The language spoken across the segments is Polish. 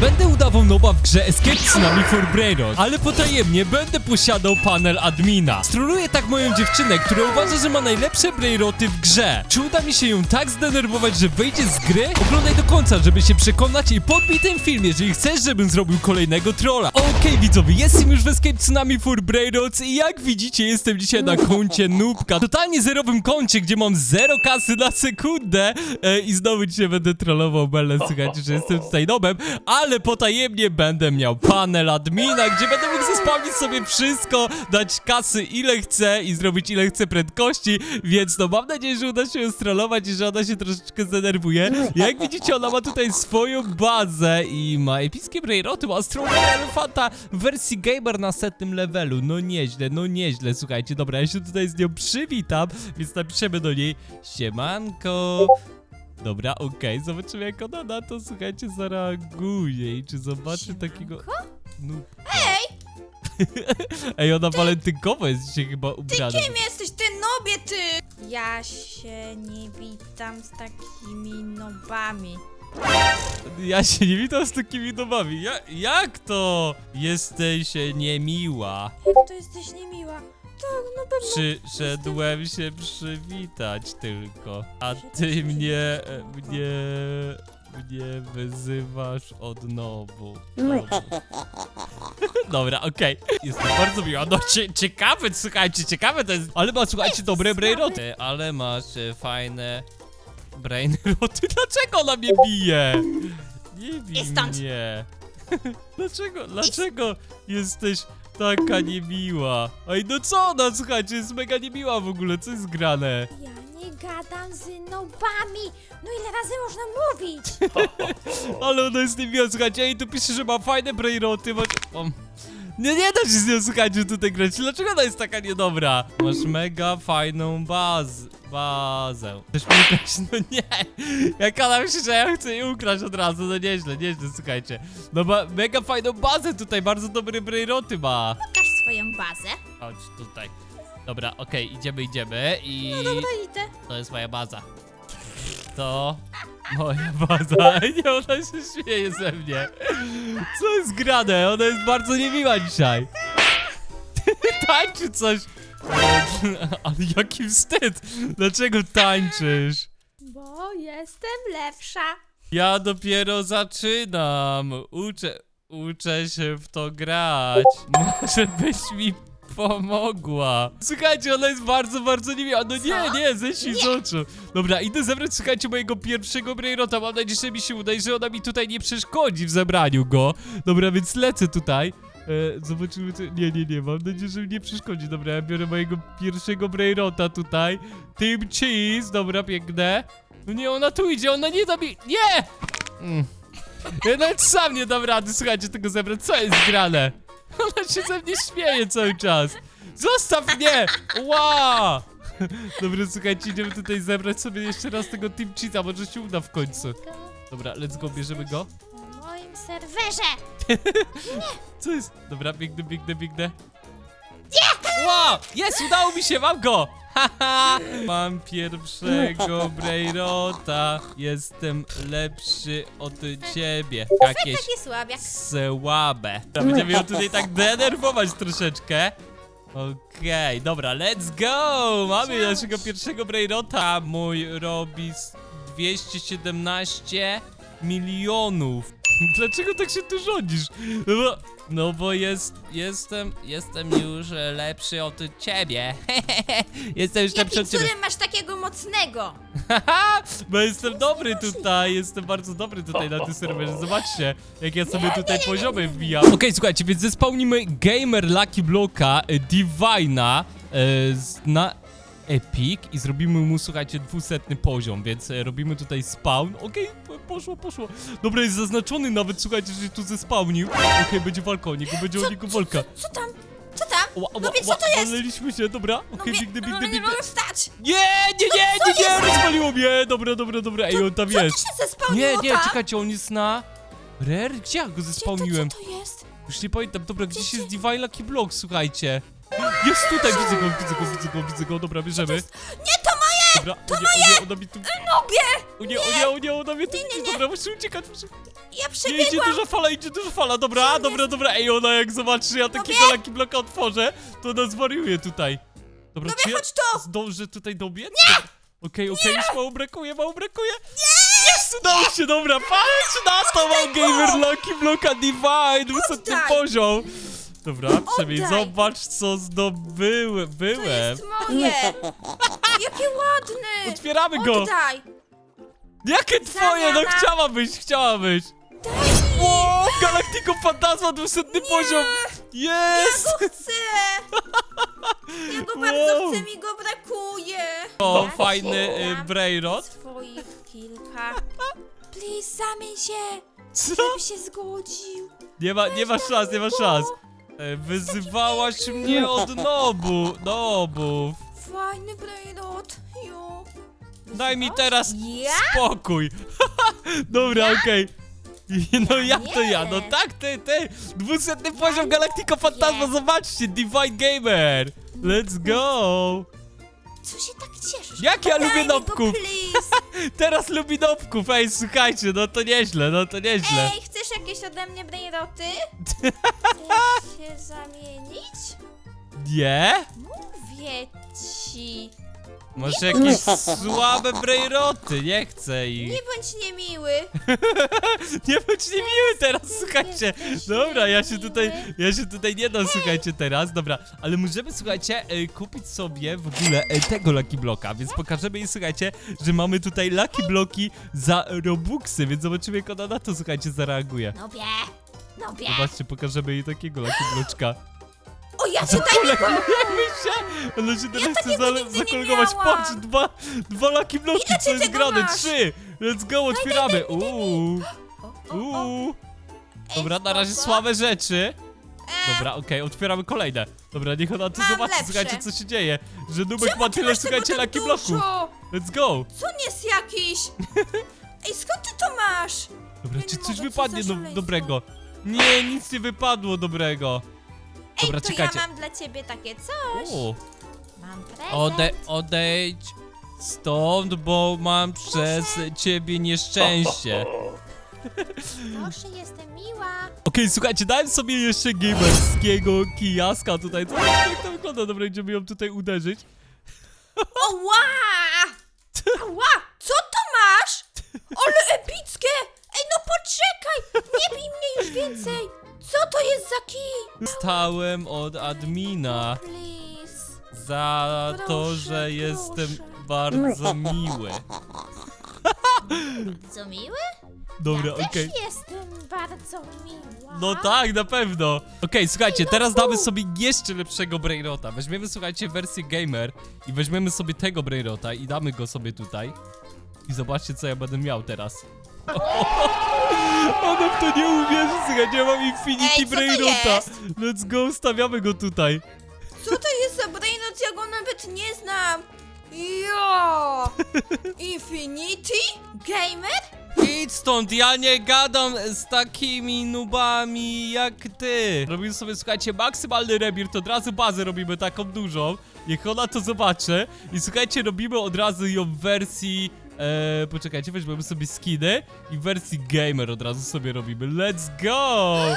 Będę udawał noba w grze Escape Tsunami for Brainrot, ale potajemnie będę posiadał panel admina. Stroluję tak moją dziewczynę, która uważa, że ma najlepsze Brainroty w grze. Czy uda mi się ją tak zdenerwować, że wyjdzie z gry? Oglądaj do końca, żeby się przekonać i podbij ten film, jeżeli chcesz, żebym zrobił kolejnego trolla. Okej, widzowie, jestem już w Escape Tsunami for Brainrots i jak widzicie, jestem dzisiaj na koncie Nubka. Totalnie zerowym koncie, gdzie mam zero kasy na sekundę e, i znowu dzisiaj będę trollował Belle, słuchajcie, że jestem tutaj nobem, ale potajemnie będę miał panel admina, gdzie będę mógł zespawnić sobie wszystko, dać kasy ile chcę i zrobić ile chcę prędkości, więc no mam nadzieję, że uda się ją strollować i że ona się troszeczkę zdenerwuje. Jak widzicie, ona ma tutaj swoją bazę i ma epickie brainroty, ma stronę elefanta w wersji gamer na setnym levelu. No nieźle, no nieźle, słuchajcie, dobra, ja się tutaj z nią przywitam, więc napiszemy do niej siemanko. Dobra, okej, zobaczymy jak ona na to, słuchajcie, zareaguje i czy zobaczy takiego... No. Ej, Ej, ona walentynkowo jest dzisiaj chyba ubrana. kim jesteś ty nobie, ty? Ja się nie witam z takimi nobami. Ja się nie witam z takimi domami. Ja, jak to? Jesteś niemiła. Jak to jesteś niemiła? Tak, na pewno. Przyszedłem się przywitać tylko. A ty mnie, mnie, mnie wyzywasz od nowu. Dobra, Dobra okej. Jestem bardzo miła. No cie, ciekawe, słuchajcie, ciekawe to jest. Ale ma, słuchajcie, dobre brainroty. Ale masz e, fajne brainroty. Dlaczego ona mnie bije? Nie bij Idź stąd. mnie. Dlaczego, dlaczego jesteś taka niemiła? Ej, no co ona, słuchajcie, jest mega niemiła w ogóle, co jest grane? Ja nie gadam z nobami. No ile razy można mówić? Ale ona jest niemiła, słuchajcie, ej, tu pisze, że ma fajne brainroty, masz... O, nie, nie da się z nią, słuchajcie, tutaj grać. Dlaczego ona jest taka niedobra? Masz mega fajną baz... bazę. Chcesz mi ukraść? No nie! Jak ona myśli, że ja chcę jej ukraść od razu, no nieźle, nieźle, słuchajcie. No ma mega fajną bazę tutaj, bardzo dobre brainroty ma. Pokaż swoją bazę. Chodź tutaj. Dobra, okej, idziemy, idziemy i... No dobra, idę. To jest moja baza. To moja baza. Nie, ona się śmieje ze mnie. Co jest grane? Ona jest bardzo niemiła dzisiaj. Tańczy coś. Ale jaki wstyd. Dlaczego tańczysz? Bo jestem lepsza. Ja dopiero zaczynam. Uczę, uczę się w to grać. Może byś mi pomogła. Słuchajcie, ona jest bardzo, bardzo niemiła. No nie, Co? nie, ześlij z oczu. Dobra, idę zebrać, słuchajcie, mojego pierwszego brainrota. Mam nadzieję, że mi się uda i że ona mi tutaj nie przeszkodzi w zebraniu go. Dobra, więc lecę tutaj. E, zobaczymy, co... Nie, nie, nie, mam nadzieję, że mi nie przeszkodzi. Dobra, ja biorę mojego pierwszego brainrota tutaj. Team Cheese, dobra, piękne. No nie, ona tu idzie, ona nie da mi... Nie! Mm. Ja nawet sam nie dam rady, słuchajcie, tego zebrać. Co jest grane? Ona się ze mnie śmieje cały czas. Zostaw mnie! Ła! Dobra, słuchajcie, idziemy tutaj zebrać sobie jeszcze raz tego Team Cheesa, może się uda w końcu. Dobra, let's go, bierzemy go. Na moim serwerze. Co jest? Dobra, biegnę, biegnę, biegnę. Nie! Wow! Jest, udało mi się, mam go! Mam pierwszego Brainrota. Jestem lepszy od ciebie. Jakieś Taki słabiak. słabe. To będziemy ją tutaj tak denerwować troszeczkę. Okej, dobra, let's go! Mamy naszego pierwszego Brainrota. Mój robi z 217 milionów. Dlaczego tak się tu rządzisz? No bo, no bo jest, jestem, jestem już e, lepszy od ciebie. jestem już lepszy Jakim od ciebie. cudem masz takiego mocnego? Haha, bo jestem dobry tutaj, jestem bardzo dobry tutaj na tym serwerze. Zobaczcie, jak ja sobie tutaj poziomy wbijam. Okej, słuchajcie, więc zespełnimy Gamer Lucky Blocka e, Divina e, z- na Epic i zrobimy mu, słuchajcie, dwusetny poziom, więc e, robimy tutaj spawn. Okej, po- poszło, poszło. Dobra, jest zaznaczony nawet, słuchajcie, że się tu zespałnił. Okej, będzie walka o niego, będzie o niego walka. Co tam? Co tam? Ła, ła, No wie, co to jest? walnęliśmy się, dobra. Okej, wie- biegnę, no, biegnę, nie biegnę. mogę wstać. Nie, nie, nie, nie, nie, rozwaliło mnie! Dobra, dobra, dobra, ej, on tam Co jest. tu się zespałniło Nie, nie, tam? czekajcie, on jest na... Rare? Gdzie ja go Gdzie to, zespałniłem? co to jest? Już nie pamiętam, dobra, gdzieś Gdzie- jest Divine Lucky Block, słuchajcie. Jest tutaj, widzę go, widzę go, widzę go, widzę go, dobra, bierzemy. Nie, to moje! Dobra, o nie, nie, ona mi tu... Nobie! O nie, o nie, o nie, ona mnie tu Nie, nie, nie. dobra, muszę uciekać, muszę... ja Nie, idzie przebiegłam. duża fala, idzie duża fala, dobra, dobra, dobra, ej, ona jak zobaczy, ja takiego laki bloka otworzę, to ona zwariuje tutaj. Dobra, czy ja chodź tu. zdążę tutaj dobiec? Nie! Okej, okej, już mało brakuje, mało brakuje. Nie! Jest, udało się, dobra, patrz na to, mam gamer Lucky Bloka Divine, wysokny Oddaj. poziom. Dobra, przynajmniej Oddaj. zobacz, co zdobyłem, To byłem. jest moje. Jakie ładne. Otwieramy go. Oddaj. Jakie twoje, no Zamiana. chciałabyś, chciałabyś. O, Galactico Fantasma, 200 poziom. Ja Jest! go chcę. Ja go bardzo Wow. chcę, mi go brakuje. O, Ja fajny ci y, dam. Swoich kilka. Please, zamień się. Co? Się zgodził. Nie ma, nie ma szans, nie ma szans. E, Wyzywałaś mnie od nobu, nobów. Fajny brainrot. Jo. Daj mi teraz Ja? spokój. Dobra, okej. No ja to ja, no Nie. tak, ty, ty. 200 poziom Galactico Fantasma, zobaczcie, Divine Gamer. Let's go. Co się tak cieszysz? Jak ja Daj lubię mi go, nopków. please. Teraz lubi nopków, ej, słuchajcie, no to nieźle, no to nieźle. Ej, chcesz jakieś ode mnie brainroty? Się zamienić? Nie? Mówię ci. Może jakieś słabe brejroty, nie chcę ich. Nie bądź niemiły. Nie bądź niemiły teraz, słuchajcie. Dobra, ja się tutaj, ja się tutaj nie dam, słuchajcie, teraz. Dobra, ale możemy, słuchajcie, e, kupić sobie w ogóle e, tego Lucky Bloka, więc pokażemy jej, słuchajcie, że mamy tutaj Lucky Bloki za Robuxy, więc zobaczymy, jak ona na to, słuchajcie, zareaguje. Nobie, nobie. Zobaczcie, pokażemy jej takiego Lucky Bloczka. O, ja tutaj nie Kolegujemy się! Ona się teraz chce takiego za, nigdy nie zakolegować. miałam. Patrz, dwa, dwa Lucky Bloki, Ile co jest tego grane? masz? Trzy! Let's go, otwieramy! Uuu, O, o, o. uuu. Dobra, na razie spoko. słabe rzeczy. E, Dobra, okej, otwieramy kolejne. Dobra, niech ona tu Mam zobaczy, lepsze. słuchajcie, co się dzieje. Że Nubek ma ty tyle, masz tego słuchajcie, tak Lucky dużo? Let's go! Co nie jest jakiś? Ej, skąd ty to masz? Dobra, czy coś co wypadnie do, szaleństwo. dobrego? Nie, nic nie wypadło dobrego. Ej, Dobra, to czekajcie. ja mam dla ciebie takie coś. O, Mam prezent. ode, odejdź stąd, bo mam przez ciebie nieszczęście. Proszę, jestem miła. Okej, słuchajcie, dałem sobie jeszcze gamerskiego kijaska tutaj. To jak to wygląda? Dobra, idziemy ją tutaj uderzyć. Oła! Ała! Co to masz? Ale epickie! No poczekaj! Nie bij mnie już więcej! Co to jest za kij? Stałem od admina Please. za to, Proszę, że jestem proszę. bardzo miły. Co miły? Dobra, ja okej. też jestem bardzo miła. No tak, na pewno. Okej, słuchajcie, teraz damy sobie jeszcze lepszego Brainrota. Weźmiemy, słuchajcie, wersję gamer i weźmiemy sobie tego Brainrota i damy go sobie tutaj. I zobaczcie, co ja będę miał teraz. Ona w to nie uwierzy, słuchajcie, ja mam Infinity Ej, co to Brainrota. jest? Let's go, stawiamy go tutaj. Co to jest za brainrot? Ja go nawet nie znam. Jo! Infinity? Gamer? Idź stąd, ja nie gadam z takimi nubami jak ty. Robimy sobie, słuchajcie, maksymalny rebirt, od razu bazę robimy taką dużą. Niech ona to zobaczy. I słuchajcie, robimy od razu ją w wersji... E, poczekajcie, weźmiemy sobie skiny i w wersji gamer od razu sobie robimy. Let's go!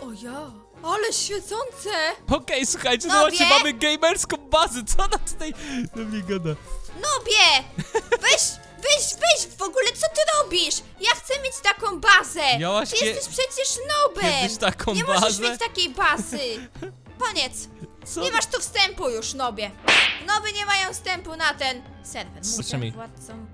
O ja, ale świecące! Okej, słuchajcie, No zobaczcie, wie? mamy gamerską bazę. Co ona tutaj do mnie gada? Nobie! Weź, weź, weź w ogóle, co ty robisz? Ja chcę mieć taką bazę! Miałaś Ty kie- jesteś przecież nobem! kiedyś taką Nie możesz bazę? mieć takiej bazy! Koniec! Co? Nie masz tu wstępu już, nobie! Noby nie mają wstępu na ten serwer. Słyszę mi. Mówię władcom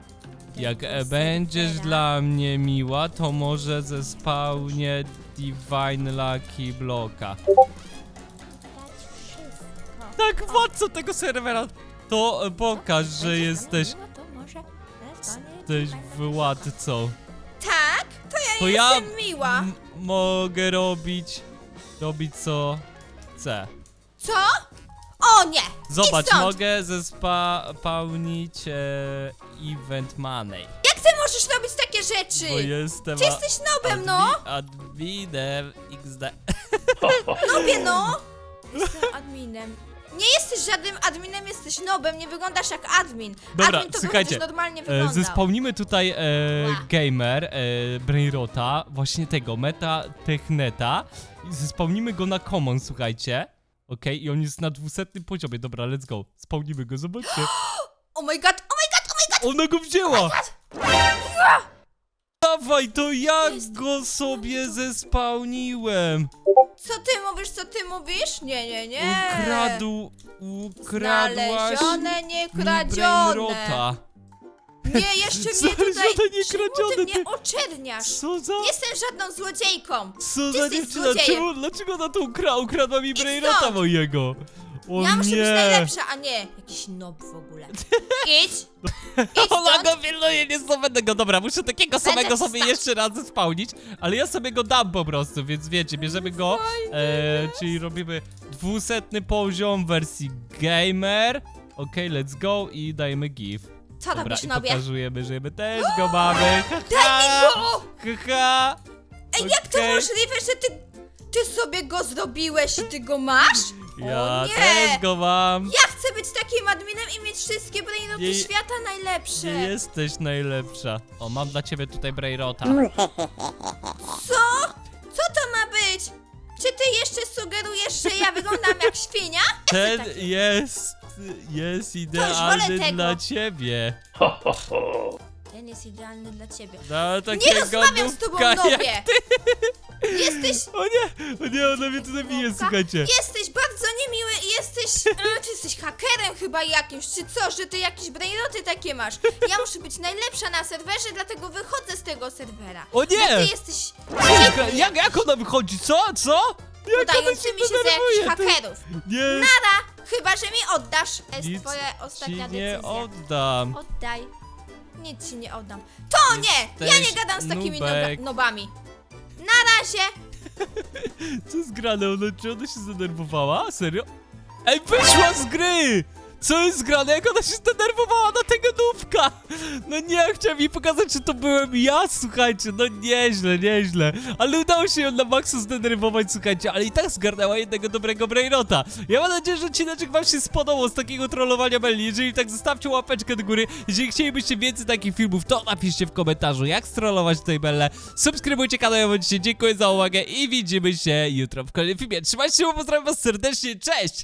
Jak e, będziesz dla mnie miła, to może zespałnie Divine Lucky. Dać wszystko. Tak, władco tego serwera! To e, pokaż, że jesteś, to może jesteś Divine władcą. Tak? To ja To nie ja jestem miła. m- mogę robić, robić co chcę. Co? O nie! Zobacz, stąd. mogę zespałnić e, Event Money. Jak ty możesz robić takie rzeczy? Bo jestem Ty jesteś nobem, no! admi- adminem XD. Nobie, no! Jestem adminem. Nie jesteś żadnym adminem, jesteś nobem, nie wyglądasz jak admin. Dobra, admin to słuchajcie, by chociaż normalnie E, wyglądał. zespełnimy tutaj e, gamer, e, Brainrota, właśnie tego, Meta Techneta i zespełnimy go na common, słuchajcie. Okej, i on jest na 200 poziomie, dobra, let's go. Spełnimy go, zobaczcie. Oh my god, oh Ona go wzięła! Dawaj, to ja Jest. go sobie zespałniłem! Co ty mówisz, co ty mówisz? Nie, nie, nie. Ukradł, ukradłaś Znalezione, nie mi kradzione. Brainrota. Nie, jeszcze mnie tutaj... Znalezione, nie Czemu kradzione, ty mnie oczerniasz? Co za... Nie Jestem żadną złodziejką. Co Ty za jesteś dziewczyna? złodziejem. Czemu, dlaczego ona to ukra ukradła mi Brainrota stąd. mojego? O ja muszę nie! być najlepsza, a nie jakiś nob w ogóle. Idź! Idź Ona stąd! go pilnuje, nie zdobędę go. Dobra, muszę takiego samego sobie wstać. jeszcze raz zespałnić, ale ja sobie go dam po prostu, więc wiecie, bierzemy go, e, czyli robimy 200 poziom wersji gamer. Okej, let's go i dajemy give. Co Dobra, robisz, i nobie? pokazujemy, że my też go mamy. Daj mi go! Haha! Ej, jak to możliwe, że ty, ty sobie go zrobiłeś i ty go masz? Ja o nie! też go mam. Ja chcę być takim adminem i mieć wszystkie brainoty Nie- świata najlepsze. Nie jesteś najlepsza. O, mam dla ciebie tutaj Brainrota. Co? Co to ma być? Czy ty jeszcze sugerujesz, że ja wyglądam jak świnia? Ten jest, jest idealny tego. dla ciebie. Ten jest idealny dla ciebie. No, Nie rozmawiam z tobą, nubka jak nobie! Jesteś... O nie, o nie, ona mnie tu zabije, słuchajcie. Jesteś bardzo niemiły i jesteś... Ty jesteś hakerem chyba jakimś, czy co, że ty jakieś brainoty takie masz. Ja muszę być najlepsza na serwerze, dlatego wychodzę z tego serwera. O nie! Bo ty jesteś Jak, jak, jak ona wychodzi? Co? Co? Jak ona udającymi się za denerwuje? jakichś Ty- hakerów. Nie, Nara, chyba że mi oddasz. To jest nic twoja ci ostatnia nie decyzja. oddam. Oddaj. Nic ci nie oddam. To nie! Ja nie Jesteś gadam z takimi nubek. nobami. Na razie! Co jest grane? Ona, czy ona się zdenerwowała? Serio? Ej, wyszła z gry! Co jest grane? Jak ona się zdenerwowała na tego nubka? No nie, chciałem jej pokazać, czy to byłem ja, słuchajcie. No nieźle, nieźle. Ale udało się ją na maksu zdenerwować, słuchajcie. Ale i tak zgarnęła jednego dobrego brainrota. Ja mam nadzieję, że odcinek wam się spodobał z takiego trollowania Belli. Jeżeli tak, zostawcie łapeczkę do góry. Jeżeli chcielibyście więcej takich filmów, to napiszcie w komentarzu, jak strollować tutaj Bellę. Subskrybujcie kanał, ja dziękuję za uwagę i widzimy się jutro w kolejnym filmie. Trzymajcie się, pozdrawiam was serdecznie, cześć!